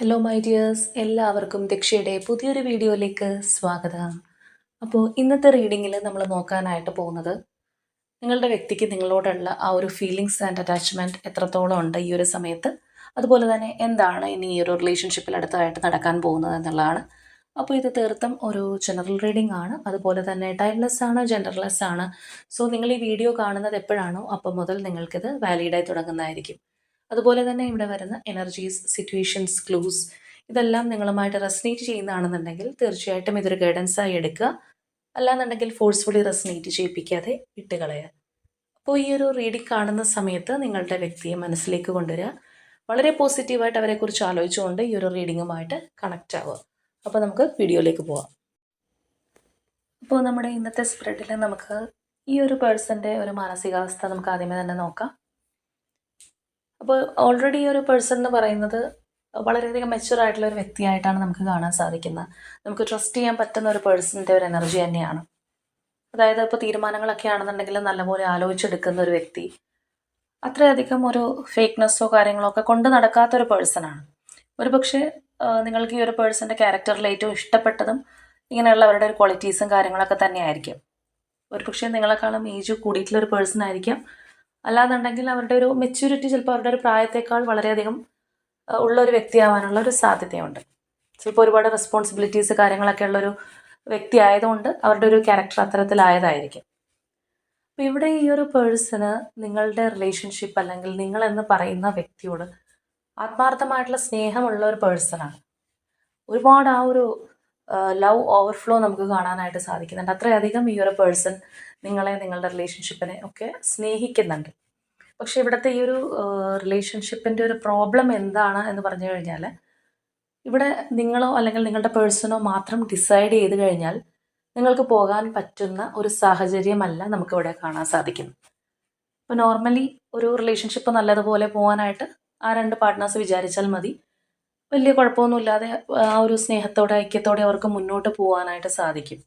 Hello my dears എല്ലാവർക്കും ദക്ഷയുടെ പുതിയൊരു വീഡിയോയിലേക്ക് സ്വാഗതം. അപ്പോൾ ഇന്നത്തെ റീഡിങ്ങിൽ നമ്മൾ നോക്കാനായിട്ട് പോകുന്നത് നിങ്ങളുടെ വ്യക്തിക്ക് നിങ്ങളോടുള്ള ആ ഒരു ഫീലിങ്സ് ആൻഡ് അറ്റാച്ച്മെന്റ് എത്രത്തോളം ഉണ്ട് ഈ ഒരു സമയത്ത്? അതുപോലെ തന്നെ എന്താണ് ഇനി ഈ ഒരു റിലേഷൻഷിപ്പിൽ അടുത്തതായിട്ട് നടക്കാൻ പോകുന്നത് എന്നുള്ളതാണ്. അപ്പോൾ ഇത് തീർത്തും ഒരു ജനറൽ റീഡിംഗ് ആണ്. അതുപോലെ തന്നെ ടൈംലെസ് ആണ് ജെൻഡർലെസ് ആണ്. സോ നിങ്ങൾ ഈ വീഡിയോ കാണുന്നത് എപ്പോഴാണോ അപ്പം മുതൽ നിങ്ങൾക്കിത് വാലിഡായി തുടങ്ങുന്നതായിരിക്കും. അതുപോലെ തന്നെ ഇവിടെ വരുന്ന എനർജീസ് സിറ്റുവേഷൻസ് ക്ലൂസ് ഇതെല്ലാം നിങ്ങളുമായിട്ട് റെസനേറ്റ് ചെയ്യുന്നതാണെന്നുണ്ടെങ്കിൽ തീർച്ചയായിട്ടും ഇതൊരു ഗൈഡൻസ് ആയി എടുക്കുക. അല്ലാന്നുണ്ടെങ്കിൽ ഫോഴ്സ്ഫുള്ളി റെസനേറ്റ് ചെയ്യിപ്പിക്കാതെ വിട്ടുകളയുക അപ്പോൾ ഈ ഒരു റീഡിംഗ് കാണുന്ന സമയത്ത് നിങ്ങളുടെ വ്യക്തിയെ മനസ്സിലേക്ക് കൊണ്ടുവരിക. വളരെ പോസിറ്റീവായിട്ട് അവരെക്കുറിച്ച് ആലോചിച്ചുകൊണ്ട് ഈ ഒരു റീഡിങ്ങുമായിട്ട് കണക്റ്റ് ആവുക. അപ്പോൾ നമുക്ക് വീഡിയോയിലേക്ക് പോവാം. അപ്പോൾ നമ്മുടെ ഇന്നത്തെ സ്പ്രെഡിൽ നമുക്ക് ഈ ഒരു പേഴ്സന്റെ ഒരു മാനസികാവസ്ഥ നമുക്ക് ആദ്യമേ തന്നെ നോക്കാം. അപ്പോൾ ഓൾറെഡി ഈ ഒരു പേഴ്സൺ എന്ന് പറയുന്നത് വളരെയധികം മെച്യൂർ ആയിട്ടുള്ള ഒരു വ്യക്തിയായിട്ടാണ് നമുക്ക് കാണാൻ സാധിക്കുന്നത്. നമുക്ക് ട്രസ്റ്റ് ചെയ്യാൻ പറ്റുന്ന ഒരു പേഴ്സണിന്റെ ഒരു എനർജി തന്നെയാണ്. അതായത് ഇപ്പോൾ തീരുമാനങ്ങളൊക്കെ ആണെന്നുണ്ടെങ്കിൽ നല്ലപോലെ ആലോചിച്ചെടുക്കുന്ന ഒരു വ്യക്തി അത്രയധികം ഒരു ഫേക്ക്നെസ്സോ കാര്യങ്ങളോ ഒക്കെ കൊണ്ട് നടക്കാത്ത ഒരു പേഴ്സണാണ് ഒരു പക്ഷേ നിങ്ങൾക്ക് ഈ ഒരു പേഴ്സന്റെ ക്യാരക്ടറിൽ ഏറ്റവും ഇഷ്ടപ്പെട്ടതും ഇങ്ങനെയുള്ളവരുടെ ഒരു ക്വാളിറ്റീസും കാര്യങ്ങളൊക്കെ തന്നെയായിരിക്കും. ഒരു പക്ഷേ നിങ്ങളെക്കാളും ഏജ് കൂടിയിട്ടുള്ള ഒരു പേഴ്സൺ ആയിരിക്കാം. അല്ലാന്നുണ്ടെങ്കിൽ അവരുടെ ഒരു മെച്യൂരിറ്റി ചിലപ്പോൾ അവരുടെ ഒരു പ്രായത്തേക്കാൾ വളരെയധികം ഉള്ള ഒരു വ്യക്തിയാവാനുള്ള ഒരു സാധ്യതയുണ്ട്. ചിലപ്പോൾ ഒരുപാട് റെസ്പോൺസിബിലിറ്റീസ് കാര്യങ്ങളൊക്കെ ഉള്ളൊരു വ്യക്തി ആയതുകൊണ്ട് അവരുടെ ഒരു ക്യാരക്ടർ അത്തരത്തിലായതായിരിക്കും. അപ്പോൾ ഇവിടെ ഈ ഒരു പേഴ്സണ് നിങ്ങളുടെ റിലേഷൻഷിപ്പ് അല്ലെങ്കിൽ നിങ്ങളെന്ന് പറയുന്ന വ്യക്തിയോട് ആത്മാർത്ഥമായിട്ടുള്ള സ്നേഹമുള്ള ഒരു പേഴ്സണാണ് ഒരുപാട് ആ ഒരു ലവ് ഓവർഫ്ലോ നമുക്ക് കാണാനായിട്ട് സാധിക്കുന്നുണ്ട്. അത്രയധികം ഈ ഒരു പേഴ്സൺ നിങ്ങളെ നിങ്ങളുടെ റിലേഷൻഷിപ്പിനെ ഒക്കെ സ്നേഹിക്കുന്നുണ്ട്. പക്ഷെ ഇവിടുത്തെ ഈ ഒരു റിലേഷൻഷിപ്പിന്റെ ഒരു പ്രോബ്ലം എന്താണ് എന്ന് പറഞ്ഞു കഴിഞ്ഞാൽ ഇവിടെ നിങ്ങളോ അല്ലെങ്കിൽ നിങ്ങളുടെ പേഴ്സണോ മാത്രം ഡിസൈഡ് ചെയ്ത് കഴിഞ്ഞാൽ നിങ്ങൾക്ക് പോകാൻ പറ്റുന്ന ഒരു സാഹചര്യമല്ല നമുക്കിവിടെ കാണാൻ സാധിക്കുന്നു ഇപ്പോൾ നോർമലി ഒരു റിലേഷൻഷിപ്പ് നല്ലതുപോലെ പോകാനായിട്ട് ആ രണ്ട് പാർട്ട്നേഴ്സ് വിചാരിച്ചാൽ മതി. വലിയ കുഴപ്പമൊന്നുമില്ലാതെ ആ ഒരു സ്നേഹത്തോടെ ഐക്യത്തോടെ അവർക്ക് മുന്നോട്ട് പോകാനായിട്ട് സാധിക്കും.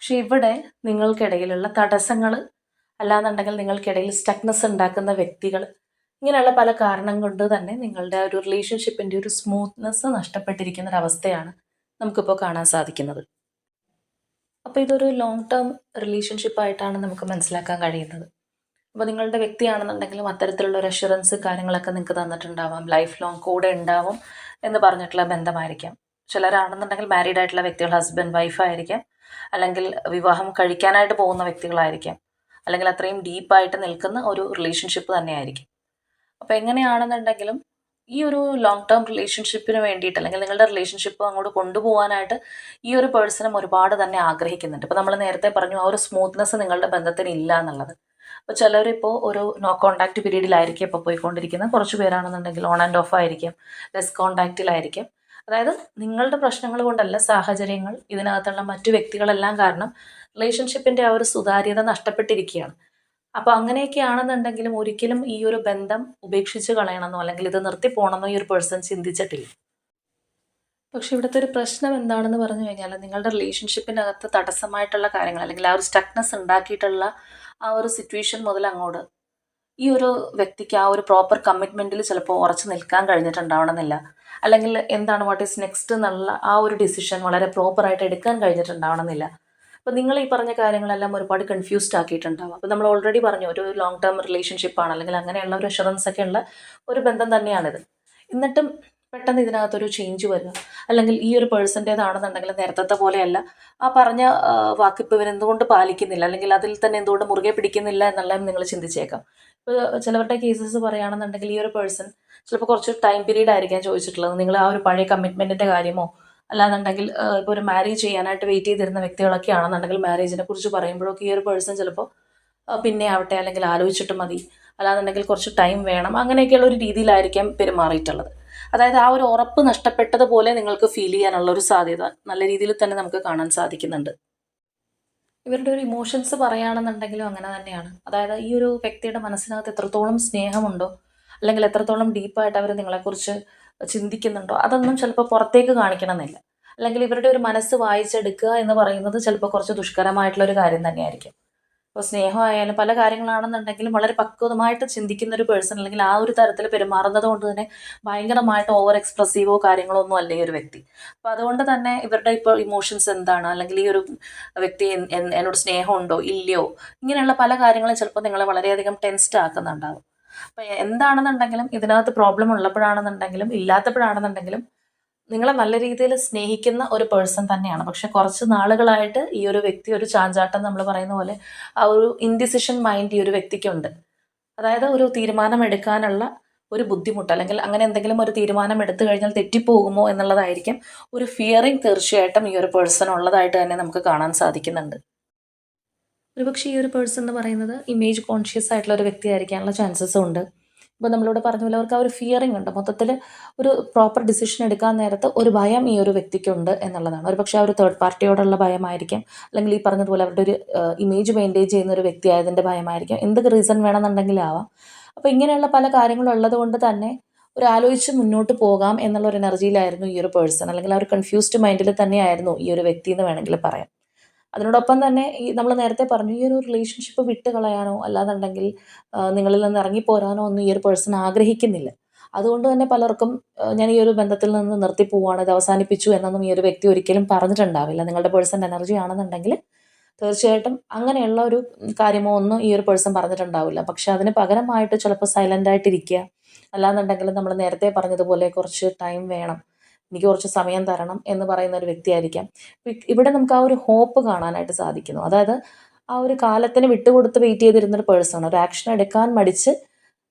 പക്ഷെ ഇവിടെ നിങ്ങൾക്കിടയിലുള്ള തടസ്സങ്ങൾ അല്ലാന്നുണ്ടെങ്കിൽ നിങ്ങൾക്കിടയിൽ സ്റ്റക്നെസ് ഉണ്ടാക്കുന്ന വ്യക്തികൾ ഇങ്ങനെയുള്ള പല കാരണം കൊണ്ട് തന്നെ നിങ്ങളുടെ ഒരു റിലേഷൻഷിപ്പിന്റെ ഒരു സ്മൂത്ത്നെസ് നഷ്ടപ്പെട്ടിരിക്കുന്ന ഒരവസ്ഥയാണ് നമുക്കിപ്പോൾ കാണാൻ സാധിക്കുന്നത്. അപ്പോൾ ഇതൊരു ലോങ് ടേം റിലേഷൻഷിപ്പായിട്ടാണ് നമുക്ക് മനസ്സിലാക്കാൻ കഴിയുന്നത്. അപ്പോൾ നിങ്ങളുടെ വ്യക്തിയാണെന്നുണ്ടെങ്കിലും അത്തരത്തിലുള്ള ഒരു അഷുറൻസ് കാര്യങ്ങളൊക്കെ നിങ്ങൾക്ക് തന്നിട്ടുണ്ടാവാം. ലൈഫ് ലോങ് കൂടെ ഉണ്ടാവും എന്ന് പറഞ്ഞിട്ടുള്ള ബന്ധമായിരിക്കാം. ചിലരാണെന്നുണ്ടെങ്കിൽ മാരീഡ് ആയിട്ടുള്ള വ്യക്തികൾ ഹസ്ബൻഡ് വൈഫായിരിക്കാം അല്ലെങ്കിൽ വിവാഹം കഴിക്കാനായിട്ട് പോകുന്ന വ്യക്തികളായിരിക്കാം. അല്ലെങ്കിൽ അത്രയും ഡീപ്പായിട്ട് നിൽക്കുന്ന ഒരു റിലേഷൻഷിപ്പ് തന്നെയായിരിക്കും. അപ്പോൾ എങ്ങനെയാണെന്നുണ്ടെങ്കിലും ഈ ഒരു ലോങ് ടേം റിലേഷൻഷിപ്പിന് വേണ്ടിയിട്ട് അല്ലെങ്കിൽ നിങ്ങളുടെ റിലേഷൻഷിപ്പ് അങ്ങോട്ട് കൊണ്ടുപോകാനായിട്ട് ഈ ഒരു പേഴ്സണും ഒരുപാട് തന്നെ ആഗ്രഹിക്കുന്നുണ്ട്. ഇപ്പോൾ നമ്മൾ നേരത്തെ പറഞ്ഞു ആ ഒരു സ്മൂത്ത്നെസ് നിങ്ങളുടെ ബന്ധത്തിന് ഇല്ല എന്നുള്ളത്. അപ്പോൾ ചിലരിപ്പോൾ ഒരു നോ കോണ്ടാക്ട് പീരീഡിലായിരിക്കും ഇപ്പോൾ പോയിക്കൊണ്ടിരിക്കുന്നത്. കുറച്ച് പേരാണെന്നുണ്ടെങ്കിൽ ഓൺ ആൻഡ് ഓഫ് ആയിരിക്കും. ലെസ് കോണ്ടാക്റ്റിലായിരിക്കും അതായത് നിങ്ങളുടെ പ്രശ്നങ്ങൾ കൊണ്ടല്ല സാഹചര്യങ്ങൾ ഇതിനകത്തുള്ള മറ്റു വ്യക്തികളെല്ലാം കാരണം റിലേഷൻഷിപ്പിന്റെ ആ ഒരു സുതാര്യത നഷ്ടപ്പെട്ടിരിക്കുകയാണ്. അപ്പോൾ അങ്ങനെയൊക്കെ ആണെന്നുണ്ടെങ്കിലും ഒരിക്കലും ഈ ഒരു ബന്ധം ഉപേക്ഷിച്ച് കളയണമെന്നോ അല്ലെങ്കിൽ ഇത് നിർത്തി പോകണമെന്നോ ഈ ഒരു പേഴ്സൺ ചിന്തിച്ചിട്ടില്ല. പക്ഷെ ഇവിടുത്തെ ഒരു പ്രശ്നം എന്താണെന്ന് പറഞ്ഞു കഴിഞ്ഞാൽ നിങ്ങളുടെ റിലേഷൻഷിപ്പിനകത്ത് തടസ്സമായിട്ടുള്ള കാര്യങ്ങൾ അല്ലെങ്കിൽ ആ ഒരു സ്റ്റക്നെസ് ഉണ്ടാക്കിയിട്ടുള്ള ആ ഒരു സിറ്റുവേഷൻ മുതൽ അങ്ങോട്ട് ഈ ഒരു വ്യക്തിക്ക് ആ ഒരു പ്രോപ്പർ കമ്മിറ്റ്മെന്റിൽ ചിലപ്പോൾ ഉറച്ചു നിൽക്കാൻ കഴിഞ്ഞിട്ടുണ്ടാവണമെന്നില്ല. അല്ലെങ്കിൽ എന്താണ് വാട്ട് ഈസ് നെക്സ്റ്റ് എന്നുള്ള ആ ഒരു ഡിസിഷൻ വളരെ പ്രോപ്പറായിട്ട് എടുക്കാൻ കഴിഞ്ഞിട്ടുണ്ടാവണമെന്നില്ല. അപ്പോൾ നിങ്ങൾ ഈ പറഞ്ഞ കാര്യങ്ങളെല്ലാം ഒരുപാട് കൺഫ്യൂസ്ഡ് ആക്കിയിട്ടുണ്ടാവും. അപ്പോൾ നമ്മൾ ഓൾറെഡി പറഞ്ഞു ഒരു ലോങ് ടേം റിലേഷൻഷിപ്പാണ് അല്ലെങ്കിൽ അങ്ങനെയുള്ള ഒരു അഷുറൻസ് ഒക്കെ ഉള്ള ഒരു ബന്ധം തന്നെയാണിത്. എന്നിട്ടും പെട്ടെന്ന് ഇതിനകത്തൊരു ചേഞ്ച് വരിക. അല്ലെങ്കിൽ ഈ ഒരു പേഴ്സന്റേതാണെന്നുണ്ടെങ്കിൽ നേരത്തെ പോലെയല്ല. ആ പറഞ്ഞ വാക്കിപ്പ് ഇവരെന്തുകൊണ്ട് പാലിക്കുന്നില്ല? അല്ലെങ്കിൽ അതിൽ തന്നെ എന്തുകൊണ്ട് മുറുകെ പിടിക്കുന്നില്ല എന്നുള്ളതും നിങ്ങൾ ചിന്തിച്ചേക്കാം. ഇപ്പോൾ ചിലവരുടെ കേസസ് പറയുകയാണെന്നുണ്ടെങ്കിൽ ഈ ഒരു പേഴ്സൺ ചിലപ്പോൾ കുറച്ച് ടൈം പീരീഡ് ആയിരിക്കാം ചോദിച്ചിട്ടുള്ളത്. നിങ്ങൾ ആ ഒരു പഴയ കമ്മിറ്റ്മെന്റിന്റെ കാര്യമോ അല്ലാന്നുണ്ടെങ്കിൽ ഇപ്പോൾ ഒരു മാരേജ് ചെയ്യാനായിട്ട് വെയിറ്റ് ചെയ്തിരുന്ന വ്യക്തികളൊക്കെ ആണെന്നുണ്ടെങ്കിൽ മാരേജിനെ കുറിച്ച് പറയുമ്പോഴൊക്കെ ഈ ഒരു പേഴ്സൺ ചിലപ്പോൾ പിന്നെ ആവട്ടെ അല്ലെങ്കിൽ ആലോചിച്ചിട്ട് മതി. അല്ലാന്നുണ്ടെങ്കിൽ കുറച്ച് ടൈം വേണം. അങ്ങനെയൊക്കെയുള്ള ഒരു രീതിയിലായിരിക്കാം പെരുമാറിയിട്ടുള്ളത്. അതായത് ആ ഒരു ഉറപ്പ് നഷ്ടപ്പെട്ടതുപോലെ നിങ്ങൾക്ക് ഫീൽ ചെയ്യാനുള്ള ഒരു സാധ്യത നല്ല രീതിയിൽ തന്നെ നമുക്ക് കാണാൻ സാധിക്കുന്നുണ്ട്. ഇവരുടെ ഒരു ഇമോഷൻസ് പറയുകയാണെന്നുണ്ടെങ്കിലും അങ്ങനെ തന്നെയാണ്. അതായത് ഈ ഒരു വ്യക്തിയുടെ മനസ്സിനകത്ത് എത്രത്തോളം സ്നേഹമുണ്ടോ അല്ലെങ്കിൽ എത്രത്തോളം ഡീപ്പായിട്ട് അവർ നിങ്ങളെക്കുറിച്ച് ചിന്തിക്കുന്നുണ്ടോ അതൊന്നും ചിലപ്പോൾ പുറത്തേക്ക് കാണിക്കണമെന്നില്ല. അല്ലെങ്കിൽ ഇവരുടെ ഒരു മനസ്സ് വായിച്ചെടുക്കുക എന്ന് പറയുന്നത് ചിലപ്പോൾ കുറച്ച് ദുഷ്കരമായിട്ടുള്ള ഒരു കാര്യം തന്നെയായിരിക്കും. ഇപ്പോൾ സ്നേഹമായാലും പല കാര്യങ്ങളാണെന്നുണ്ടെങ്കിലും വളരെ പക്വതമായിട്ട് ചിന്തിക്കുന്ന ഒരു പേഴ്സൺ അല്ലെങ്കിൽ ആ ഒരു തരത്തിൽ പെരുമാറുന്നത് കൊണ്ട് തന്നെ ഭയങ്കരമായിട്ട് ഓവർ എക്സ്പ്രസീവോ കാര്യങ്ങളോ ഒന്നും അല്ല ഈ ഒരു വ്യക്തി. അപ്പോൾ അതുകൊണ്ട് തന്നെ ഇവരുടെ ഇപ്പോൾ ഇമോഷൻസ് എന്താണ്? അല്ലെങ്കിൽ ഈ ഒരു വ്യക്തി എന്നോട് സ്നേഹമുണ്ടോ? ഇല്ലയോ? ഇങ്ങനെയുള്ള പല കാര്യങ്ങളും ചിലപ്പോൾ നിങ്ങളെ വളരെയധികം ടെൻസ്ഡ് ആക്കുന്നുണ്ടാവും. അപ്പോൾ എന്താണെന്നുണ്ടെങ്കിലും ഇതിനകത്ത് പ്രോബ്ലം ഉള്ളപ്പോഴാണെന്നുണ്ടെങ്കിലും ഇല്ലാത്തപ്പോഴാണെന്നുണ്ടെങ്കിലും നിങ്ങളെ നല്ല രീതിയിൽ സ്നേഹിക്കുന്ന ഒരു പേഴ്സൺ തന്നെയാണ്. പക്ഷെ കുറച്ച് നാളുകളായിട്ട് ഈ ഒരു വ്യക്തി ഒരു ചാഞ്ചാട്ടം നമ്മൾ പറയുന്ന പോലെ ആ ഒരു ഇൻഡിസിഷൻ മൈൻഡ് ഈ ഒരു വ്യക്തിക്കുണ്ട്. അതായത് ഒരു തീരുമാനം എടുക്കാനുള്ള ഒരു ബുദ്ധിമുട്ട് അല്ലെങ്കിൽ അങ്ങനെ എന്തെങ്കിലും ഒരു തീരുമാനം എടുത്തു കഴിഞ്ഞാൽ തെറ്റിപ്പോകുമോ എന്നുള്ളതായിരിക്കും ഒരു ഫിയറിങ് തീർച്ചയായിട്ടും ഈ ഒരു പേഴ്സൺ ഉള്ളതായിട്ട് തന്നെ നമുക്ക് കാണാൻ സാധിക്കുന്നുണ്ട്. ഒരുപക്ഷെ ഈ ഒരു പേഴ്സൺ എന്ന് പറയുന്നത് ഇമേജ് കോൺഷ്യസ് ആയിട്ടുള്ള ഒരു വ്യക്തി ആയിരിക്കാനുള്ള ചാൻസസും ഉണ്ട്. ഇപ്പോൾ നമ്മളിവിടെ പറഞ്ഞ പോലെ അവർക്ക് ആ ഒരു ഫിയറിംഗ് ഉണ്ട്. മൊത്തത്തിൽ ഒരു പ്രോപ്പർ ഡിസിഷൻ എടുക്കാൻ നേരത്ത് ഒരു ഭയം ഈ ഒരു വ്യക്തിക്കുണ്ട് എന്നുള്ളതാണ്. ഒരു പക്ഷേ ഒരു തേർഡ് പാർട്ടിയോടുള്ള ഭയമായിരിക്കും. അല്ലെങ്കിൽ ഈ പറഞ്ഞതുപോലെ അവരുടെ ഒരു ഇമേജ് മെയിന്റെയിൻ ചെയ്യുന്ന ഒരു വ്യക്തി ഭയമായിരിക്കും. എന്തൊക്കെ റീസൺ വേണമെന്നുണ്ടെങ്കിൽ ആവാം. അപ്പോൾ ഇങ്ങനെയുള്ള പല കാര്യങ്ങളും ഉള്ളത് കൊണ്ട് തന്നെ ഒരു ആലോചിച്ച് മുന്നോട്ട് പോകാം എന്നുള്ള ഒരു എനർജിയിലായിരുന്നു ഈ ഒരു പേഴ്സൺ അല്ലെങ്കിൽ ആ ഒരു കൺഫ്യൂസ്ഡ് മൈൻഡിൽ തന്നെയായിരുന്നു ഈ ഒരു വ്യക്തി എന്ന് വേണമെങ്കിൽ പറയാം. അതിനോടൊപ്പം തന്നെ ഈ നമ്മൾ നേരത്തെ പറഞ്ഞു ഈ ഒരു റിലേഷൻഷിപ്പ് വിട്ട് കളയാനോ അല്ലാന്നുണ്ടെങ്കിൽ നിങ്ങളിൽ നിന്ന് ഇറങ്ങിപ്പോരാനോ ഒന്നും ഈ ഒരു പേഴ്സൺ ആഗ്രഹിക്കുന്നില്ല. അതുകൊണ്ട് തന്നെ പലർക്കും ഞാൻ ഈ ഒരു ബന്ധത്തിൽ നിന്ന് നിർത്തി പോവാണ് ഇത് അവസാനിപ്പിച്ചു എന്നൊന്നും ഈ ഒരു വ്യക്തി ഒരിക്കലും പറഞ്ഞിട്ടുണ്ടാവില്ല. നിങ്ങളുടെ പേഴ്സൺ എനർജി ആണെന്നുണ്ടെങ്കിൽ തീർച്ചയായിട്ടും അങ്ങനെയുള്ള ഒരു കാര്യമോ ഒന്നും ഈ ഒരു പേഴ്സൺ പറഞ്ഞിട്ടുണ്ടാവില്ല. പക്ഷെ അതിന് പകരമായിട്ട് ചിലപ്പോൾ സൈലന്റ് ആയിട്ടിരിക്കുക. അല്ലാന്നുണ്ടെങ്കിൽ നമ്മൾ നേരത്തെ പറഞ്ഞതുപോലെ കുറച്ച് ടൈം വേണം. എനിക്ക് കുറച്ച് സമയം തരണം എന്ന് പറയുന്ന ഒരു വ്യക്തിയായിരിക്കാം. ഇവിടെ നമുക്ക് ആ ഒരു ഹോപ്പ് കാണാനായിട്ട് സാധിക്കുന്നു. അതായത് ആ ഒരു കാലത്തിന് വിട്ടുകൊടുത്ത് വെയിറ്റ് ചെയ്തിരുന്ന ഒരു പേഴ്സൺ ഒരു ആക്ഷൻ എടുക്കാൻ മടിച്ച്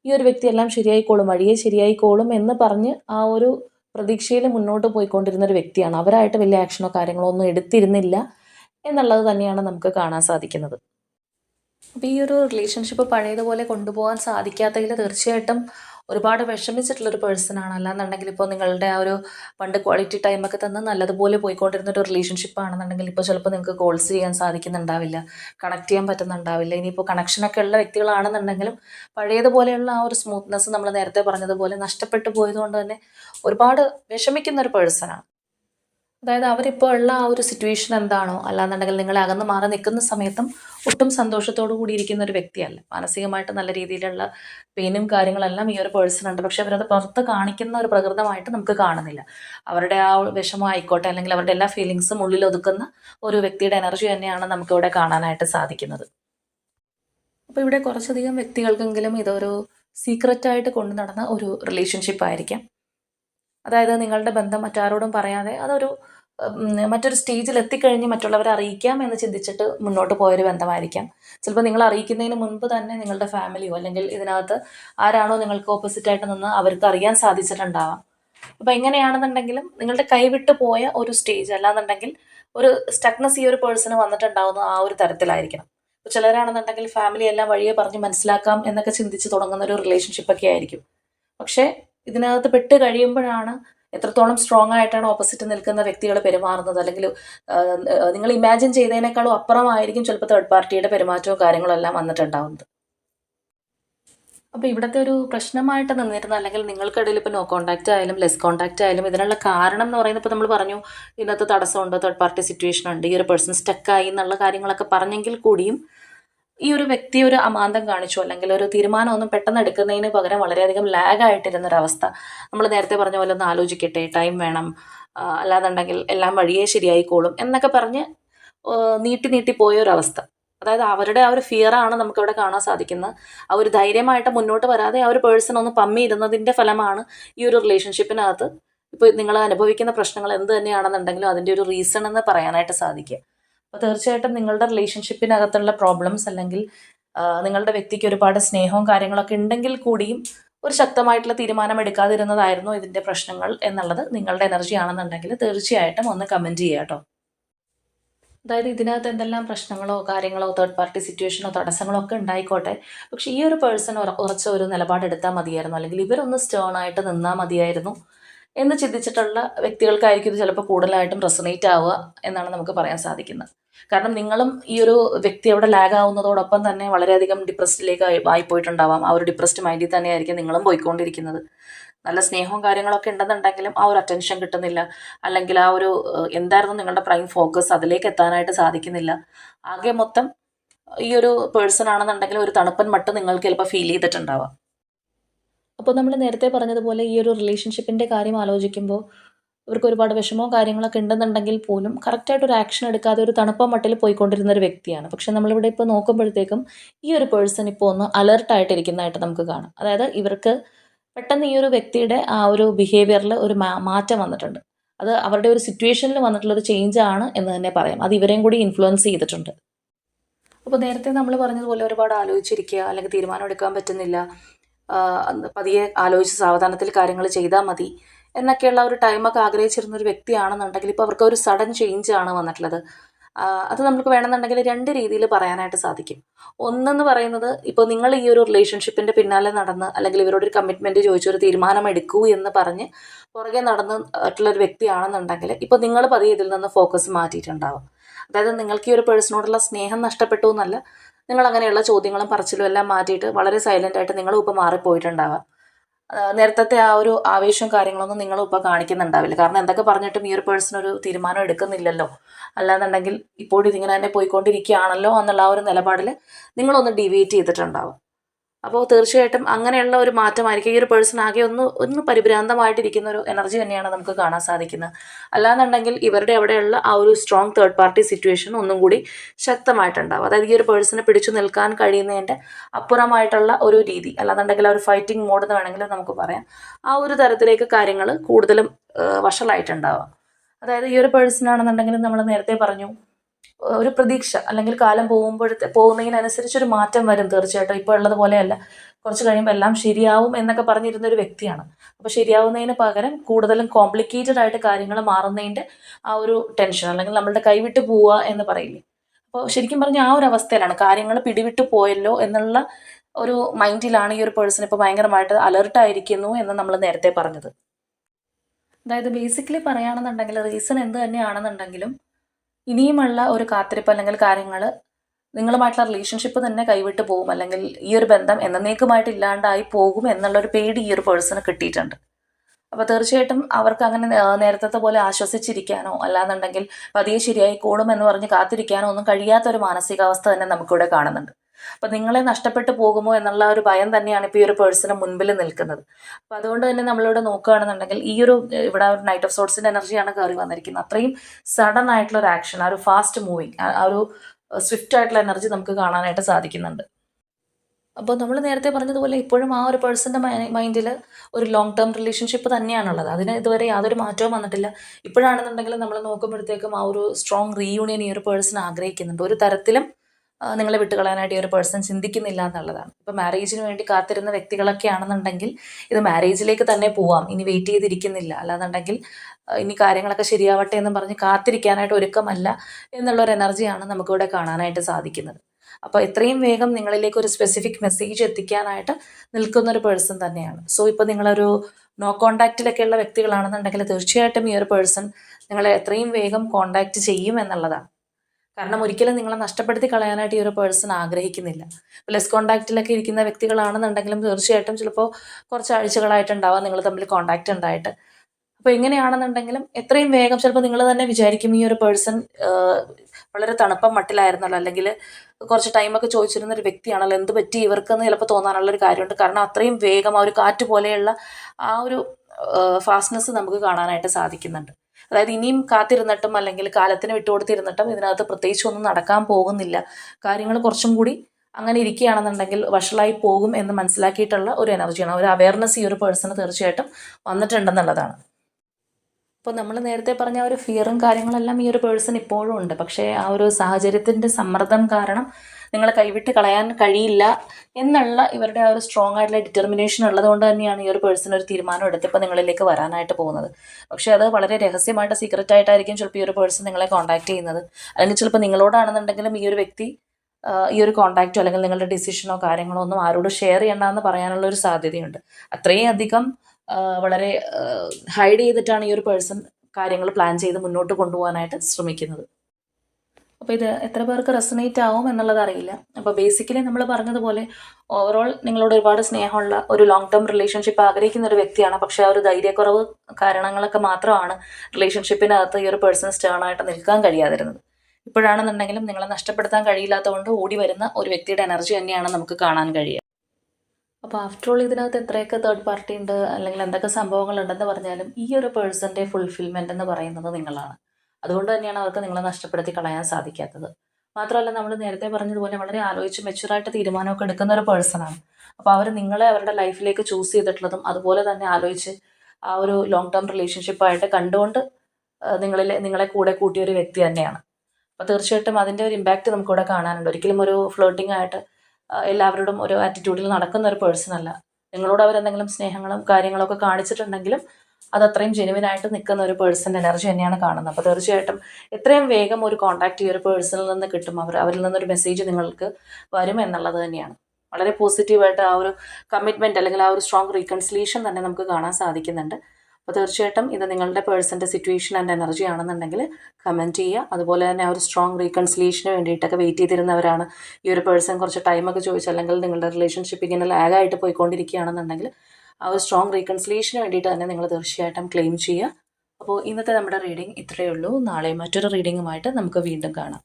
ഈ ഒരു വ്യക്തി എല്ലാം ശരിയായിക്കോളും വഴിയെ ശരിയായിക്കോളും എന്ന് പറഞ്ഞ് ആ ഒരു പ്രതീക്ഷയിൽ മുന്നോട്ട് പോയിക്കൊണ്ടിരുന്ന ഒരു വ്യക്തിയാണ്. അവരായിട്ട് വലിയ ആക്ഷനോ കാര്യങ്ങളോ ഒന്നും എടുത്തിരുന്നില്ല എന്നുള്ളത് തന്നെയാണ് നമുക്ക് കാണാൻ സാധിക്കുന്നത്. അപ്പോൾ ഈ ഒരു റിലേഷൻഷിപ്പ് പഴയതുപോലെ കൊണ്ടുപോകാൻ സാധിക്കാത്തതിൽ തീർച്ചയായിട്ടും ഒരുപാട് വിഷമിച്ചിട്ടുള്ളൊരു പേഴ്സണാണ് അല്ലാന്നുണ്ടെങ്കിൽ ഇപ്പോൾ നിങ്ങളുടെ ആ ഒരു പണ്ട് ക്വാളിറ്റി ടൈമൊക്കെ തന്ന് നല്ലതുപോലെ പോയിക്കൊണ്ടിരുന്ന ഒരു റിലേഷൻഷിപ്പ് ആണെന്നുണ്ടെങ്കിൽ ഇപ്പോൾ ചിലപ്പോൾ നിങ്ങൾക്ക് കോൾസ് ചെയ്യാൻ സാധിക്കുന്നുണ്ടാവില്ല. കണക്ട് ചെയ്യാൻ പറ്റുന്നുണ്ടാവില്ല. ഇനിയിപ്പോൾ കണക്ഷനൊക്കെ ഉള്ള വ്യക്തികളാണെന്നുണ്ടെങ്കിലും പഴയതുപോലെയുള്ള ആ ഒരു സ്മൂത്ത്നെസ് നമ്മൾ നേരത്തെ പറഞ്ഞതുപോലെ നഷ്ടപ്പെട്ടു പോയതുകൊണ്ട് തന്നെ ഒരുപാട് വിഷമിക്കുന്ന ഒരു പേഴ്സണാണ് അതായത് അവരിപ്പോൾ ഉള്ള ആ ഒരു സിറ്റുവേഷൻ എന്താണോ? അല്ലാന്നുണ്ടെങ്കിൽ നിങ്ങളെ അകന്ന് മാറി നിൽക്കുന്ന സമയത്തും ഒട്ടും സന്തോഷത്തോടു കൂടി ഇരിക്കുന്ന ഒരു വ്യക്തിയല്ല? മാനസികമായിട്ട് നല്ല രീതിയിലുള്ള പെയിനും കാര്യങ്ങളെല്ലാം ഈ ഒരു പേഴ്സൺ ഉണ്ട്. പക്ഷെ അവരത് പുറത്ത് കാണിക്കുന്ന ഒരു പ്രകൃതമായിട്ട് നമുക്ക് കാണുന്നില്ല. അവരുടെ ആ വിഷമം ആയിക്കോട്ടെ അല്ലെങ്കിൽ അവരുടെ എല്ലാ ഫീലിങ്സും ഉള്ളിൽ ഒതുക്കുന്ന ഒരു വ്യക്തിയുടെ എനർജി തന്നെയാണ് നമുക്കിവിടെ കാണാനായിട്ട് സാധിക്കുന്നത്. അപ്പോൾ ഇവിടെ കുറച്ചധികം വ്യക്തികൾക്കെങ്കിലും ഇതൊരു സീക്രറ്റായിട്ട് കൊണ്ടു നടന്ന ഒരു റിലേഷൻഷിപ്പ് ആയിരിക്കാം. അതായത് നിങ്ങളുടെ ബന്ധം മറ്റാരോടും പറയാതെ അതൊരു മറ്റൊരു സ്റ്റേജിൽ എത്തിക്കഴിഞ്ഞ് മറ്റുള്ളവരെ അറിയിക്കാം എന്ന് ചിന്തിച്ചിട്ട് മുന്നോട്ട് പോയൊരു ബന്ധമായിരിക്കാം. ചിലപ്പോൾ നിങ്ങൾ അറിയിക്കുന്നതിന് മുൻപ് തന്നെ നിങ്ങളുടെ ഫാമിലിയോ അല്ലെങ്കിൽ ഇതിനകത്ത് ആരാണോ നിങ്ങൾക്ക് ഓപ്പോസിറ്റായിട്ട് നിന്ന് അവർക്ക് അറിയാൻ സാധിച്ചിട്ടുണ്ടാവാം. അപ്പോൾ എങ്ങനെയാണെന്നുണ്ടെങ്കിലും നിങ്ങളുടെ കൈവിട്ട് പോയ ഒരു സ്റ്റേജ് അല്ലാന്നുണ്ടെങ്കിൽ ഒരു സ്റ്റക്നസ് ഈ ഒരു പേഴ്സണ് വന്നിട്ടുണ്ടാവുന്ന ആ ഒരു തരത്തിലായിരിക്കണം. ഇപ്പോൾ ചിലരാണെന്നുണ്ടെങ്കിൽ ഫാമിലി എല്ലാം വഴിയെ പറഞ്ഞ് മനസ്സിലാക്കാം എന്നൊക്കെ ചിന്തിച്ച് തുടങ്ങുന്ന ഒരു റിലേഷൻഷിപ്പ് ഒക്കെ ആയിരിക്കും. പക്ഷേ ഇതിനകത്ത് പെട്ട് കഴിയുമ്പോഴാണ് എത്രത്തോളം സ്ട്രോങ് ആയിട്ടാണ് ഓപ്പോസിറ്റ് നിൽക്കുന്ന വ്യക്തികൾ പെരുമാറുന്നത്. അല്ലെങ്കിൽ നിങ്ങൾ ഇമാജിൻ ചെയ്തതിനേക്കാളും അപ്പുറമായിരിക്കും ചിലപ്പോൾ തേർഡ് പാർട്ടിയുടെ പെരുമാറ്റവും കാര്യങ്ങളും എല്ലാം വന്നിട്ടുണ്ടാവുന്നത്. അപ്പോൾ ഇവിടുത്തെ ഒരു പ്രശ്നമായിട്ട് നിന്നിരുന്ന അല്ലെങ്കിൽ നിങ്ങൾക്കിടയിൽ ഇപ്പൊ നോ കോൺടാക്റ്റ് ആയാലും ലെസ് കോൺടാക്റ്റ് ആയാലും ഇതിനുള്ള കാരണം എന്ന് പറയുന്നത് ഇപ്പോൾ നമ്മൾ പറഞ്ഞു ഇതിനകത്ത് തടസ്സമുണ്ട് തേർഡ് പാർട്ടി സിറ്റുവേഷൻ ഉണ്ട് ഈ ഒരു പേഴ്സൺ സ്റ്റക്കായി എന്നുള്ള കാര്യങ്ങളൊക്കെ പറഞ്ഞെങ്കിൽ കൂടിയും ഈ ഒരു വ്യക്തി ഒരു അമാന്തം കാണിച്ചു അല്ലെങ്കിൽ ഒരു തീരുമാനമൊന്നും പെട്ടെന്ന് എടുക്കുന്നതിന് പകരം വളരെയധികം ആയിട്ടിരുന്നൊരവസ്ഥ. നമ്മൾ നേരത്തെ പറഞ്ഞ പോലെ ഒന്ന് ആലോചിക്കട്ടെ ടൈം വേണം അല്ലാതെണ്ടെങ്കിൽ എല്ലാം വഴിയേ ശരിയായിക്കോളും എന്നൊക്കെ പറഞ്ഞ് നീട്ടി നീട്ടി പോയ ഒരു അവസ്ഥ അതായത് അവരുടെ ആ ഒരു ഫിയറാണ് നമുക്കിവിടെ കാണാൻ സാധിക്കുന്നത്. ആ ഒരു ധൈര്യമായിട്ട് മുന്നോട്ട് വരാതെ ആ ഒരു പേഴ്സൺ ഒന്ന് പമ്മി ഇരുന്നതിന്റെ ഫലമാണ് ഈ ഒരു റിലേഷൻഷിപ്പിനകത്ത് ഇപ്പോൾ നിങ്ങൾ അനുഭവിക്കുന്ന പ്രശ്നങ്ങൾ എന്ത് തന്നെയാണെന്നുണ്ടെങ്കിലും അതിന്റെ ഒരു റീസൺ എന്ന് പറയാനായിട്ട് സാധിക്കുക. അപ്പോൾ തീർച്ചയായിട്ടും നിങ്ങളുടെ റിലേഷൻഷിപ്പിനകത്തുള്ള പ്രോബ്ലംസ് അല്ലെങ്കിൽ നിങ്ങളുടെ വ്യക്തിക്ക് ഒരുപാട് സ്നേഹവും കാര്യങ്ങളൊക്കെ ഉണ്ടെങ്കിൽ കൂടിയും ഒരു ശക്തമായിട്ടുള്ള തീരുമാനം എടുക്കാതിരുന്നതായിരുന്നു ഇതിന്റെ പ്രശ്നങ്ങൾ എന്നുള്ളത് നിങ്ങളുടെ എനർജി ആണെന്നുണ്ടെങ്കിൽ തീർച്ചയായിട്ടും ഒന്ന് കമന്റ് ചെയ്യുക കേട്ടോ. അതായത് ഇതിനകത്ത് എന്തെല്ലാം പ്രശ്നങ്ങളോ കാര്യങ്ങളോ തേർഡ് പാർട്ടി സിറ്റുവേഷനോ തടസ്സങ്ങളോ ഒക്കെ ഉണ്ടായിക്കോട്ടെ. പക്ഷേ ഈ ഒരു പേഴ്സൺ ഉറച്ച ഒരു നിലപാടെടുത്താൽ മതിയായിരുന്നു. അല്ലെങ്കിൽ ഇവരൊന്ന് സ്റ്റേൺ ആയിട്ട് നിന്നാൽ മതിയായിരുന്നു. എന്ന് ചിന്തിച്ചിട്ടുള്ള വ്യക്തികൾക്കായിരിക്കും ഇത് ചിലപ്പോൾ കൂടുതലായിട്ടും റെസൊനേറ്റ് ആവുക എന്നാണ് നമുക്ക് പറയാൻ സാധിക്കുന്നത്. കാരണം നിങ്ങളും ഈ ഒരു വ്യക്തി അവിടെ ലാഗ് ആവുന്നതോടൊപ്പം തന്നെ വളരെയധികം ഡിപ്രസ്ഡിലേക്ക് ആയി ആയിപ്പോയിട്ടുണ്ടാവാം. ആ ഒരു ഡിപ്രസ്ഡ് മൈൻഡിൽ തന്നെയായിരിക്കും നിങ്ങളും പോയിക്കൊണ്ടിരിക്കുന്നത്. നല്ല സ്നേഹവും കാര്യങ്ങളൊക്കെ ഉണ്ടെന്നുണ്ടെങ്കിലും ആ ഒരു അറ്റൻഷൻ കിട്ടുന്നില്ല. അല്ലെങ്കിൽ ആ ഒരു എന്തായിരുന്നു നിങ്ങളുടെ പ്രൈം ഫോക്കസ് അതിലേക്ക് എത്താനായിട്ട് സാധിക്കുന്നില്ല. ആകെ മൊത്തം ഈ ഒരു പേഴ്സൺ ആണെന്നുണ്ടെങ്കിൽ ഒരു തണുപ്പൻ മട്ട് നിങ്ങൾക്ക് ചിലപ്പോൾ ഫീൽ ചെയ്തിട്ടുണ്ടാവാം. അപ്പോൾ നമ്മൾ നേരത്തെ പറഞ്ഞതുപോലെ ഈ ഒരു റിലേഷൻഷിപ്പിന്റെ കാര്യം ആലോചിക്കുമ്പോൾ ഇവർക്ക് ഒരുപാട് വിഷമോ കാര്യങ്ങളൊക്കെ ഉണ്ടെന്നുണ്ടെങ്കിൽ പോലും കറക്റ്റായിട്ട് ഒരു ആക്ഷൻ എടുക്കാതെ ഒരു തണുപ്പ മട്ടിൽ പോയിക്കൊണ്ടിരുന്ന ഒരു വ്യക്തിയാണ്. പക്ഷെ നമ്മളിവിടെ ഇപ്പോൾ നോക്കുമ്പോഴത്തേക്കും ഈ ഒരു പേഴ്സൺ ഇപ്പോൾ ഒന്ന് അലർട്ടായിട്ടിരിക്കുന്നതായിട്ട് നമുക്ക് കാണാം. അതായത് ഇവർക്ക് പെട്ടെന്ന് ഈ ഒരു വ്യക്തിയുടെ ആ ഒരു ബിഹേവിയറിൽ ഒരു മാറ്റം വന്നിട്ടുണ്ട്. അത് അവരുടെ ഒരു സിറ്റുവേഷനിൽ വന്നിട്ടുള്ള ഒരു ചേഞ്ച് ആണ് എന്ന് തന്നെ പറയാം. അത് ഇവരെയും കൂടി ഇൻഫ്ലുവൻസ് ചെയ്തിട്ടുണ്ട്. അപ്പോൾ നേരത്തെ നമ്മൾ പറഞ്ഞതുപോലെ ഒരുപാട് ആലോചിച്ചിരിക്കുക അല്ലെങ്കിൽ തീരുമാനം എടുക്കാൻ പറ്റുന്നില്ല. പതിയെ ആലോചിച്ച് സാവധാനത്തിൽ കാര്യങ്ങൾ ചെയ്താൽ മതി. എന്നൊക്കെയുള്ള ഒരു ടൈമൊക്കെ ആഗ്രഹിച്ചിരുന്ന ഒരു വ്യക്തിയാണെന്നുണ്ടെങ്കിൽ ഇപ്പോൾ അവർക്ക് ഒരു സഡൻ ചേഞ്ച് ആണ് വന്നിട്ടുള്ളത്. അത് നമുക്ക് വേണമെന്നുണ്ടെങ്കിൽ രണ്ട് രീതിയിൽ പറയാനായിട്ട് സാധിക്കും. ഒന്നെന്ന് പറയുന്നത് ഇപ്പോൾ നിങ്ങൾ ഈ ഒരു റിലേഷൻഷിപ്പിന്റെ പിന്നാലെ നടന്ന് അല്ലെങ്കിൽ ഇവരോട് ഒരു കമ്മിറ്റ്മെന്റ് ചോദിച്ചൊരു തീരുമാനം എടുക്കൂ എന്ന് പറഞ്ഞ് പുറകെ നടന്നിട്ടുള്ള ഒരു വ്യക്തിയാണെന്നുണ്ടെങ്കിൽ ഇപ്പോൾ നിങ്ങൾ പതിയെ ഇതിൽ നിന്ന് ഫോക്കസ് മാറ്റിയിട്ടുണ്ടാവും. അതായത് നിങ്ങൾക്ക് ഈ ഒരു പേഴ്സണോടുള്ള സ്നേഹം നഷ്ടപ്പെട്ടു എന്നല്ല നിങ്ങൾ അങ്ങനെയുള്ള ചോദ്യങ്ങളും പറച്ചിലും എല്ലാം മാറ്റിയിട്ട് വളരെ സൈലന്റ് ആയിട്ട് നിങ്ങളും ഉപ്പ മാറിപ്പോയിട്ടുണ്ടാവുക നേരത്തെ ആ ഒരു ആവേശവും കാര്യങ്ങളൊന്നും നിങ്ങളും ഇപ്പോൾ കാണിക്കുന്നുണ്ടാവില്ല. കാരണം എന്തൊക്കെ പറഞ്ഞിട്ടും ഈ ഒരു പേഴ്സൺ ഒരു തീരുമാനം എടുക്കുന്നില്ലല്ലോ. അല്ലാന്നുണ്ടെങ്കിൽ ഇപ്പോഴും ഇതിങ്ങനെ തന്നെ പോയിക്കൊണ്ടിരിക്കുകയാണല്ലോ എന്നുള്ള ആ ഒരു നിലപാടിൽ നിങ്ങളൊന്ന് ഡിവേറ്റ് ചെയ്തിട്ടുണ്ടാവും. അപ്പോൾ തീർച്ചയായിട്ടും അങ്ങനെയുള്ള ഒരു മാറ്റമായിരിക്കും. ഈ ഒരു പേഴ്സൺ ആകെ ഒന്ന് ഒന്ന് പരിഭ്രാന്തമായിട്ടിരിക്കുന്ന ഒരു എനർജി തന്നെയാണ് നമുക്ക് കാണാൻ സാധിക്കുന്നത്. അല്ലാന്നുണ്ടെങ്കിൽ ഇവരുടെ അവിടെയുള്ള ആ ഒരു സ്ട്രോങ് തേർഡ് പാർട്ടി സിറ്റുവേഷൻ ഒന്നും കൂടി ശക്തമായിട്ടുണ്ടാവും. അതായത് ഈ ഒരു പേഴ്സണെ പിടിച്ചു നിൽക്കാൻ കഴിയുന്നതിന്റെ അപ്പുറമായിട്ടുള്ള ഒരു രീതി അല്ലാന്നുണ്ടെങ്കിൽ ആ ഒരു ഫൈറ്റിംഗ് മോഡ് എന്ന് വേണമെങ്കിൽ നമുക്ക് പറയാം. ആ ഒരു തരത്തിലേക്ക് കാര്യങ്ങൾ കൂടുതലും വഷളായിട്ടുണ്ടാവാം. അതായത് ഈ ഒരു പേഴ്സൺ ആണെന്നുണ്ടെങ്കിൽ നമ്മൾ നേരത്തെ പറഞ്ഞു ഒരു പ്രതീക്ഷ അല്ലെങ്കിൽ കാലം പോകുമ്പോഴത്തെ പോകുന്നതിനനുസരിച്ച് ഒരു മാറ്റം വരും തീർച്ചയായിട്ടും. ഇപ്പോൾ ഉള്ളതുപോലെയല്ല കുറച്ച് കഴിയുമ്പോൾ എല്ലാം ശരിയാവും എന്നൊക്കെ പറഞ്ഞിരുന്ന ഒരു വ്യക്തിയാണ്. അപ്പോൾ ശരിയാവുന്നതിന് പകരം കൂടുതലും കോംപ്ലിക്കേറ്റഡ് ആയിട്ട് കാര്യങ്ങൾ മാറുന്നതിന്റെ ആ ഒരു ടെൻഷൻ അല്ലെങ്കിൽ നമ്മളുടെ കൈവിട്ട് പോവുക എന്ന് പറയില്ലേ. അപ്പോൾ ശരിക്കും പറഞ്ഞാൽ ആ ഒരു അവസ്ഥയിലാണ്. കാര്യങ്ങൾ പിടിവിട്ട് പോയല്ലോ എന്നുള്ള ഒരു മൈൻഡിലാണ് ഈ ഒരു പേഴ്സൺ ഇപ്പോൾ ഭയങ്കരമായിട്ട് അലർട്ടായിരിക്കുന്നു എന്ന് നമ്മൾ നേരത്തെ പറഞ്ഞത്. അതായത് ബേസിക്കലി പറയുകയാണെന്നുണ്ടെങ്കിൽ റീസൺ എന്ത് തന്നെയാണെന്നുണ്ടെങ്കിലും ഇനിയുമുള്ള ഒരു കാത്തിരിപ്പ് അല്ലെങ്കിൽ കാര്യങ്ങൾ നിങ്ങളുമായിട്ടുള്ള റിലേഷൻഷിപ്പ് തന്നെ കൈവിട്ട് പോകും. അല്ലെങ്കിൽ ഈ ഒരു ബന്ധം എന്നേക്കുമായിട്ട് ഇല്ലാണ്ടായി പോകും എന്നുള്ള ഒരു പേടി ഈ ഒരു പേഴ്സണ് കിട്ടിയിട്ടുണ്ട്. അപ്പോൾ തീർച്ചയായിട്ടും അവർക്ക് അങ്ങനെ നേരത്തെ പോലെ ആശ്വസിച്ചിരിക്കാനോ അല്ലാന്നുണ്ടെങ്കിൽ പതിയെ ശരിയായി കൂടും എന്ന് പറഞ്ഞ് കാത്തിരിക്കാനോ ഒന്നും കഴിയാത്ത ഒരു മാനസികാവസ്ഥ തന്നെ നമുക്കിവിടെ കാണുന്നുണ്ട്. അപ്പം നിങ്ങളെ നഷ്ടപ്പെട്ടു പോകുമോ എന്നുള്ള ഒരു ഭയം തന്നെയാണ് ഇപ്പോൾ ഈ ഒരു പേഴ്സണ് മുൻപിൽ നിൽക്കുന്നത്. അപ്പം അതുകൊണ്ട് തന്നെ നമ്മളിവിടെ നോക്കുകയാണെന്നുണ്ടെങ്കിൽ ഈ ഒരു ഇവിടെ ഒരു നൈറ്റ് ഓഫ് സോട്സിന്റെ എനർജിയാണ് കയറി വന്നിരിക്കുന്നത്. അത്രയും സഡൻ ആയിട്ടുള്ള ഒരു ആക്ഷൻ ആ ഒരു ഫാസ്റ്റ് മൂവിങ് ആ ഒരു സ്വിഫ്റ്റ് ആയിട്ടുള്ള എനർജി നമുക്ക് കാണാനായിട്ട് സാധിക്കുന്നുണ്ട്. അപ്പോൾ നമ്മൾ നേരത്തെ പറഞ്ഞതുപോലെ ഇപ്പോഴും ആ ഒരു പേഴ്സന്റെ മൈൻഡിൽ ഒരു ലോങ് ടേം റിലേഷൻഷിപ്പ് തന്നെയാണുള്ളത്. അതിന് ഇതുവരെ യാതൊരു മാറ്റവും വന്നിട്ടില്ല. ഇപ്പോഴാണെന്നുണ്ടെങ്കിൽ നമ്മൾ നോക്കുമ്പോഴത്തേക്കും ആ ഒരു സ്ട്രോങ് റീയൂണിയൻ ഈ ഒരു പേഴ്സൺ ആഗ്രഹിക്കുന്നുണ്ട്. ഒരു തരത്തിലും നിങ്ങളെ വിട്ടുകളയാനായിട്ട് ഈ ഒരു പേഴ്സൺ ചിന്തിക്കുന്നില്ല എന്നുള്ളതാണ്. ഇപ്പോൾ മാരേജിന് വേണ്ടി കാത്തിരുന്ന വ്യക്തികളൊക്കെ ആണെന്നുണ്ടെങ്കിൽ ഇത് മാരേജിലേക്ക് തന്നെ പോവാം. ഇനി വെയിറ്റ് ചെയ്തിരിക്കുന്നില്ല. അല്ലാന്നുണ്ടെങ്കിൽ ഇനി കാര്യങ്ങളൊക്കെ ശരിയാവട്ടെ എന്ന് പറഞ്ഞ് കാത്തിരിക്കാനായിട്ട് ഒരുക്കമല്ല എന്നുള്ളൊരു എനർജിയാണ് നമുക്കിവിടെ കാണാനായിട്ട് സാധിക്കുന്നത്. അപ്പോൾ എത്രയും വേഗം നിങ്ങളിലേക്ക് ഒരു സ്പെസിഫിക് മെസ്സേജ് എത്തിക്കാനായിട്ട് നിൽക്കുന്ന ഒരു പേഴ്സൺ തന്നെയാണ്. സോ ഇപ്പോൾ നിങ്ങളൊരു നോ കോണ്ടാക്റ്റിലൊക്കെയുള്ള വ്യക്തികളാണെന്നുണ്ടെങ്കിൽ തീർച്ചയായിട്ടും ഈ ഒരു പേഴ്സൺ നിങ്ങളെ എത്രയും വേഗം കോണ്ടാക്ട് ചെയ്യും എന്നുള്ളതാണ്. കാരണം ഒരിക്കലും നിങ്ങളെ നഷ്ടപ്പെടുത്തി കളയാനായിട്ട് ഈ ഒരു പേഴ്സൺ ആഗ്രഹിക്കുന്നില്ല. ലെസ് കോണ്ടാക്റ്റിലൊക്കെ ഇരിക്കുന്ന വ്യക്തികളാണെന്നുണ്ടെങ്കിലും തീർച്ചയായിട്ടും ചിലപ്പോൾ കുറച്ച് ആഴ്ചകളായിട്ടുണ്ടാവാം നിങ്ങൾ തമ്മിൽ കോണ്ടാക്റ്റ് ഉണ്ടായിട്ട്. അപ്പോൾ എങ്ങനെയാണെന്നുണ്ടെങ്കിലും എത്രയും വേഗം ചിലപ്പോൾ നിങ്ങൾ തന്നെ വിചാരിക്കും ഈ ഒരു പേഴ്സൺ വളരെ തണുപ്പം മട്ടിലായിരുന്നല്ലോ. അല്ലെങ്കിൽ കുറച്ച് ടൈമൊക്കെ ചോദിച്ചിരുന്ന ഒരു വ്യക്തിയാണല്ലോ. എന്ത് പറ്റി ഇവർക്കെന്ന് ചിലപ്പോൾ തോന്നാനുള്ള ഒരു കാര്യമുണ്ട്. കാരണം അത്രയും വേഗം ആ ഒരു കാറ്റ് പോലെയുള്ള ആ ഒരു ഫാസ്റ്റ്നെസ് നമുക്ക് കാണാനായിട്ട് സാധിക്കുന്നുണ്ട്. അതായത് ഇനിയും കാത്തിരുന്നിട്ടും അല്ലെങ്കിൽ കാലത്തിന് വിട്ടുകൊടുത്തിരുന്നിട്ടും ഇതിനകത്ത് പ്രത്യേകിച്ച് ഒന്നും നടക്കാൻ പോകുന്നില്ല. കാര്യങ്ങൾ കുറച്ചും കൂടി അങ്ങനെ ഇരിക്കുകയാണെന്നുണ്ടെങ്കിൽ വഷളായി പോകും എന്ന് മനസ്സിലാക്കിയിട്ടുള്ള ഒരു എനർജിയാണ്. ഒരു അവയർനെസ് ഈ ഒരു പേഴ്സണ് തീർച്ചയായിട്ടും വന്നിട്ടുണ്ടെന്നുള്ളതാണ്. അപ്പോൾ നമ്മൾ നേരത്തെ പറഞ്ഞ ഒരു ഫിയറും കാര്യങ്ങളെല്ലാം ഈ ഒരു പേഴ്സൺ ഇപ്പോഴും ഉണ്ട്. പക്ഷേ ആ ഒരു സാഹചര്യത്തിന്റെ സമ്മർദ്ദം കാരണം നിങ്ങളെ കൈവിട്ട് കളയാൻ കഴിയില്ല എന്നുള്ള ഇവരുടെ ആ ഒരു സ്ട്രോങ് ആയിട്ടുള്ള ഡിറ്റർമിനേഷൻ ഉള്ളത് കൊണ്ട് തന്നെയാണ് ഈ ഒരു പേഴ്സൺ ഒരു തീരുമാനം എടുത്തിപ്പോൾ നിങ്ങളിലേക്ക് വരാനായിട്ട് പോകുന്നത്. പക്ഷേ അത് വളരെ രഹസ്യമായിട്ട് സീക്രറ്റ് ആയിട്ടായിരിക്കും ചിലപ്പോൾ ഈ ഒരു പേഴ്സൺ നിങ്ങളെ കോൺടാക്ട് ചെയ്യുന്നത്. അല്ലെങ്കിൽ ചിലപ്പോൾ നിങ്ങളോടാണെന്നുണ്ടെങ്കിലും ഈ ഒരു വ്യക്തി ഈ ഒരു കോൺടാക്റ്റോ അല്ലെങ്കിൽ നിങ്ങളുടെ ഡിസിഷനോ കാര്യങ്ങളോ ഒന്നും ആരോടും ഷെയർ ചെയ്യണ്ടെന്ന് പറയാനുള്ള ഒരു സാധ്യതയുണ്ട്. അത്രയും അധികം വളരെ ഹൈഡ് ചെയ്തിട്ടാണ് ഈ ഒരു പേഴ്സൺ കാര്യങ്ങൾ പ്ലാൻ ചെയ്ത് മുന്നോട്ട് കൊണ്ടുപോകാനായിട്ട് ശ്രമിക്കുന്നത്. അപ്പോൾ ഇത് എത്ര പേർക്ക് റെസനേറ്റ് ആവും എന്നുള്ളത് അറിയില്ല. അപ്പോൾ ബേസിക്കലി നമ്മൾ പറഞ്ഞതുപോലെ ഓവറോൾ നിങ്ങളോട് ഒരുപാട് സ്നേഹമുള്ള ഒരു ലോങ് ടേം റിലേഷൻഷിപ്പ് ആഗ്രഹിക്കുന്ന ഒരു വ്യക്തിയാണ്. പക്ഷേ ആ ഒരു ധൈര്യക്കുറവ് കാരണങ്ങളൊക്കെ മാത്രമാണ് റിലേഷൻഷിപ്പിനകത്ത് ഈ ഒരു പേഴ്സൺ സ്റ്റേണായിട്ട് നിൽക്കാൻ കഴിയാതിരുന്നത്. ഇപ്പോഴാണെന്നുണ്ടെങ്കിലും നിങ്ങളെ നഷ്ടപ്പെടുത്താൻ കഴിയില്ലാത്തതുകൊണ്ട് ഓടി വരുന്ന ഒരു വ്യക്തിയുടെ എനർജി തന്നെയാണ് നമുക്ക് കാണാൻ കഴിയുക. അപ്പോൾ ആഫ്റ്റർ ഓൾ ഇതിനകത്ത് എത്രയൊക്കെ തേർഡ് പാർട്ടി ഉണ്ട് അല്ലെങ്കിൽ എന്തൊക്കെ സംഭവങ്ങളുണ്ടെന്ന് പറഞ്ഞാലും ഈ ഒരു പേഴ്സന്റെ ഫുൾഫിൽമെന്റ് എന്ന് പറയുന്നത് നിങ്ങളാണ്. അതുകൊണ്ട് തന്നെയാണ് അവർക്ക് നിങ്ങളെ നഷ്ടപ്പെടുത്തി കളയാൻ സാധിക്കാത്തത്. മാത്രമല്ല നമ്മൾ നേരത്തെ പറഞ്ഞതുപോലെ വളരെ ആലോചിച്ച് മെച്ചുറായിട്ട് തീരുമാനമൊക്കെ എടുക്കുന്ന ഒരു പേഴ്സണാണ് അപ്പോൾ അവർ നിങ്ങളെ അവരുടെ ലൈഫിലേക്ക് ചൂസ് ചെയ്തിട്ടുള്ളതും അതുപോലെ തന്നെ ആലോചിച്ച് ആ ഒരു ലോങ് ടേം റിലേഷൻഷിപ്പായിട്ട് കണ്ടുകൊണ്ട് നിങ്ങളിൽ നിങ്ങളെ കൂടെ കൂട്ടിയ ഒരു വ്യക്തി തന്നെയാണ്. അപ്പോൾ തീർച്ചയായിട്ടും അതിന്റെ ഒരു ഇമ്പാക്റ്റ് നമുക്കിവിടെ കാണാനുണ്ട്. ഒരിക്കലും ഒരു ഫ്ലോട്ടിംഗ് ആയിട്ട് എല്ലാവരോടും ഒരു ആറ്റിറ്റ്യൂഡിൽ നടക്കുന്ന ഒരു പേഴ്സൺ അല്ല. നിങ്ങളോട് അവരെന്തെങ്കിലും സ്നേഹങ്ങളും കാര്യങ്ങളൊക്കെ കാണിച്ചിട്ടുണ്ടെങ്കിലും അത് അത്രയും ജെനുവിനായിട്ട് നിൽക്കുന്ന ഒരു പേഴ്സന്റെ എനർജി തന്നെയാണ് കാണുന്നത്. അപ്പോൾ തീർച്ചയായിട്ടും എത്രയും വേഗം ഒരു കോൺടാക്ട് ഈ ഒരു പേഴ്സണിൽ നിന്ന് കിട്ടും. അവർ അവരിൽ നിന്നൊരു മെസ്സേജ് നിങ്ങൾക്ക് വരും എന്നുള്ളത് തന്നെയാണ്. വളരെ പോസിറ്റീവായിട്ട് ആ ഒരു കമ്മിറ്റ്മെന്റ് അല്ലെങ്കിൽ ആ ഒരു സ്ട്രോങ് റീകൺസിലേഷൻ തന്നെ നമുക്ക് കാണാൻ സാധിക്കുന്നുണ്ട്. അപ്പോൾ തീർച്ചയായിട്ടും ഇത് നിങ്ങളുടെ പേഴ്സന്റെ സിറ്റുവേഷൻ ആൻഡ് എനർജി ആണെന്നുണ്ടെങ്കിൽ കമന്റ് ചെയ്യുക. അതുപോലെ തന്നെ ആ ഒരു സ്ട്രോങ് റീകൺസിലേഷന് വേണ്ടിയിട്ടൊക്കെ വെയിറ്റ് ചെയ്തിരുന്നവരാണ് ഈ ഒരു പേഴ്സൺ കുറച്ച് ടൈമൊക്കെ ചോദിച്ചു അല്ലെങ്കിൽ നിങ്ങളുടെ റിലേഷൻഷിപ്പ് ഇങ്ങനെ ലാഗായിട്ട് പോയിക്കൊണ്ടിരിക്കുകയാണെന്നുണ്ടെങ്കിൽ ആ ഒരു സ്ട്രോങ് റീകൺസിലേഷന് വേണ്ടിയിട്ട് തന്നെ നിങ്ങൾ തീർച്ചയായിട്ടും ക്ലെയിം ചെയ്യുക. അപ്പോൾ ഇന്നത്തെ നമ്മുടെ റീഡിംഗ് ഇത്രയേ ഉള്ളൂ. നാളെ മറ്റൊരു റീഡിങ്ങുമായിട്ട് നമുക്ക് വീണ്ടും കാണാം.